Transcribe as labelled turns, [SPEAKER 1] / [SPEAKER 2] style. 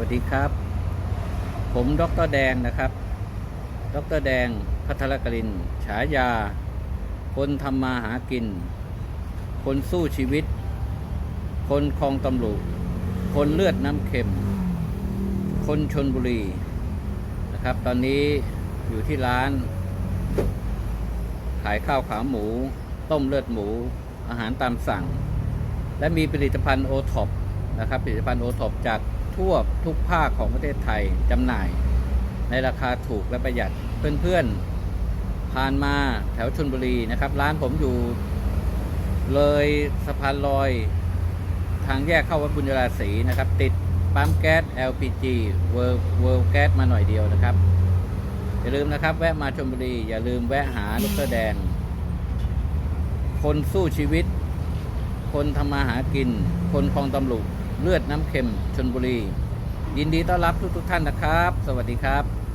[SPEAKER 1] วัสดีครับ ผมดรแดงนะครับ ดรแดงพัทรกลิน ฉายา คนทำมาหากิน คนสู้ชีวิต คนคลองตำลุคนเลือดน้ำเค็ม คนชนบุรีนะครับ ตอนนี้อยู่ที่ร้าน ขายข้าวขาหมู ต้มเลือดหมู อาหารตามสั่ง และมีผลิตภัณฑ์โอท็อปนะครับผลิตภัณฑ์โอท็อปจาก ทั่วทุกภาคของประเทศไทยจำหน่าย ในราคาถูกและประหยัดเพื่อนๆผ่านมาแถวชนบุรีนะครับ ร้านผมอยู่เลยสะพานลอย ทางแยกเข้าวัดบุญยราศีนะครับ ติดปั๊มแก๊ส LPG เวิร์เวิร์แก๊สมาหน่อยเดียวนะครับ อย่าลืมนะครับ แวะมาชนบุรี อย่าลืมแวะหาดรแดง คนสู้ชีวิต คนทำมาหากิน คนคลองตำลุ เลือดน้ำเค็มชนบุรี ยินดีต้อนรับทุกๆท่านนะครับ สวัสดีครับ